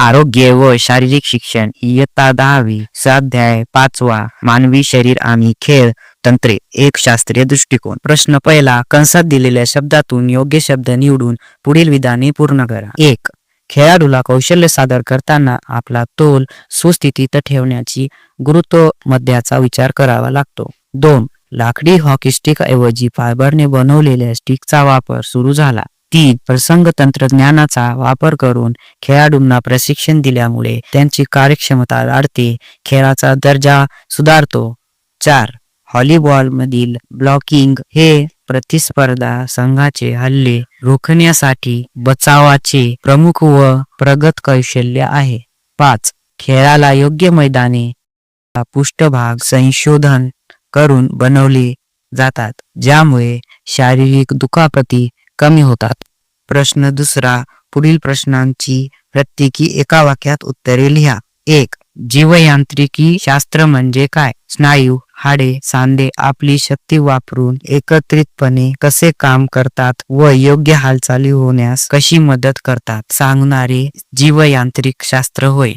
आरोग्य व शारीरिक शिक्षण इयत्ता दहावी स्वाध्याय पाचवा मानवी शरीर आणि खेळ तंत्रे एक शास्त्रीय दृष्टिकोन. प्रश्न पहिला कंसात दिलेल्या शब्दातून योग्य शब्द निवडून पुढील विधाने पूर्ण करा. एक खेळाडूला कौशल्य सादर करताना आपला तोल सुस्थितीत ठेवण्याची गुरुत्व मध्याचा विचार करावा लागतो. दोन लाकडी हॉकी स्टिक ऐवजी फायबरने बनवलेल्या स्टिकचा वापर सुरू झाला. तीन प्रसंग तंत्रज्ञानाचा वापर करून खेळाडूंना प्रशिक्षण दिल्यामुळे त्यांची कार्यक्षमता वाढते. खेळाचा दर्जा सुधारतो. चार. व्हॉलीबॉल मधील ब्लॉकिंग हे प्रतिस्पर्धा संघाचे हल्ले रोखण्यासाठी बचावाचे प्रमुख व प्रगत कौशल्य आहे. पाच. खेळाला योग्य मैदाने पृष्ठभाग संशोधन करून बनवले जातात ज्यामुळे शारीरिक दुखापती कमी होतात. प्रश्न दुसरा पुढील प्रश्नांची प्रत्येकी एका वाक्यात उत्तरे लिहा. एक जीवयांत्रिकी शास्त्र म्हणजे काय? स्नायू हाडे सांधे आपली शक्ती वापरून एकत्रितपणे कसे काम करतात व योग्य हालचाली होण्यास कशी मदत करतात? सांगणारे जीवयांत्रिक शास्त्र होय.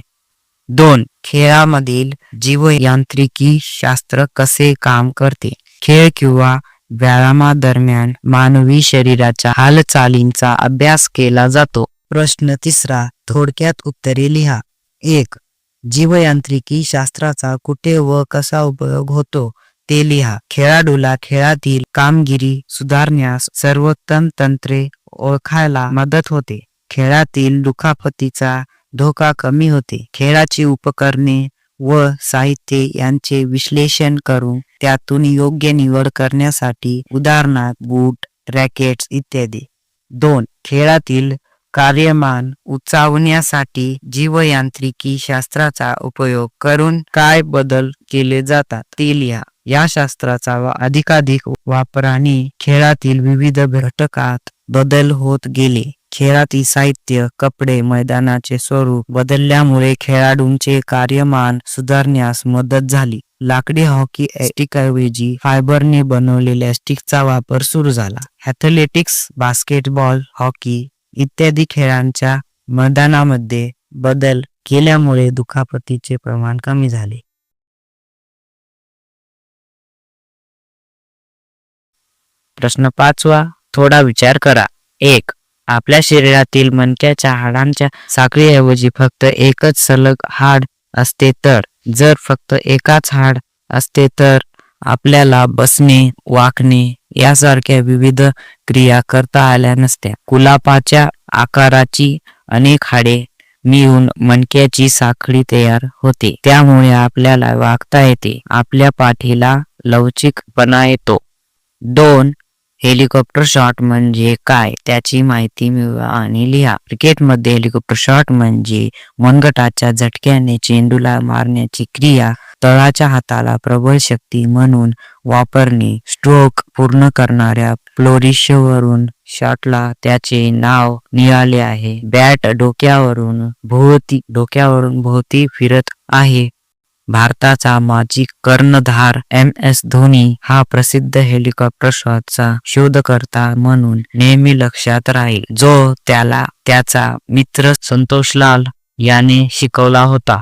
दोन खेळामधील जीवयांत्रिकी शास्त्र कसे काम करते? खेळ किंवा व्यायामादरम्यान मानवी शरीराच्या हालचालींचा अभ्यास केला जातो. प्रश्न तिसरा थोडक्यात उत्तरे लिहा. एक जीवयांत्रिकी शास्त्राचा कुठे व कसा उपयोग होतो? ते लिहा. खेळाडूला खेळातील कामगिरी सुधारण्यास सर्वोत्तम तंत्रे ओळखायला मदत होते. खेळातील दुखापतीचा धोका कमी होते. खेळाची उपकरणे व साहित्य यांचे विश्लेषण करून त्यातून योग्य निवड करण्यासाठी उदाहरणार्थ बूट रॅकेट्स इत्यादी. दोन खेळातील कार्यमान उचावण्यासाठी जीवयांत्रिकी शास्त्राचा उपयोग करून काय बदल केले जातात? ते लिहा या शास्त्राचा वा- अधिकाधिक वापराने खेळातील विविध घटकात बदल होत गेले. खेळातील साहित्य कपडे मैदानाचे स्वरूप बदलल्यामुळे खेळाडूंचे कार्यमान सुधारण्यास मदत झाली. लाकडी हॉकी स्टिकऐवजी फायबरने बनवलेल्या स्टिकचा वापर सुरू झाला. ॲथलेटिक्स बास्केटबॉल हॉकी इत्यादी खेळांच्या मैदानामध्ये बदल केल्यामुळे दुखापतीचे प्रमाण कमी झाले. प्रश्न पाचवा थोडा विचार करा. एक आपल्या शरीरातील मणक्याच्या हाडांच्या साखळीऐवजी फक्त एकच सलग हाड असते तर जर फक्त एकाच हाड असते तर आपल्याला बसणे वाकणे यासारख्या विविध क्रिया करता आल्या नसत्या. कुलापाच्या आकाराची अनेक हाडे मिळून मणक्याची साखळी तयार होते. त्यामुळे आपल्याला वागता येते. आपल्या पाठीला लवचिकपणा येतो. दोन हेलिकॉप्टर शॉट म्हणजे काय? त्याची माहिती मिळवा आणि लिहा. क्रिकेटमध्ये हेलिकॉप्टर शॉट म्हणजे मनगटाच्या झटक्याने चेंडूला मारण्याची क्रिया तळाच्या हाताला प्रबळ शक्ती म्हणून वापरणे स्ट्रोक पूर्ण करणाऱ्या फ्लोरिशवरून शॉटला त्याचे नाव मिळाले आहे. बॅट डोक्यावरून भोवती डोक्यावरून भोवती फिरत आहे. भारताचा माजी कर्णधार एम एस धोनी हा प्रसिद्ध हेलिकॉप्टर शॉटचा शोधकर्ता म्हणून नेहमी लक्षात राहील जो त्याला त्याचा मित्र संतोषलाल याने शिकवला होता.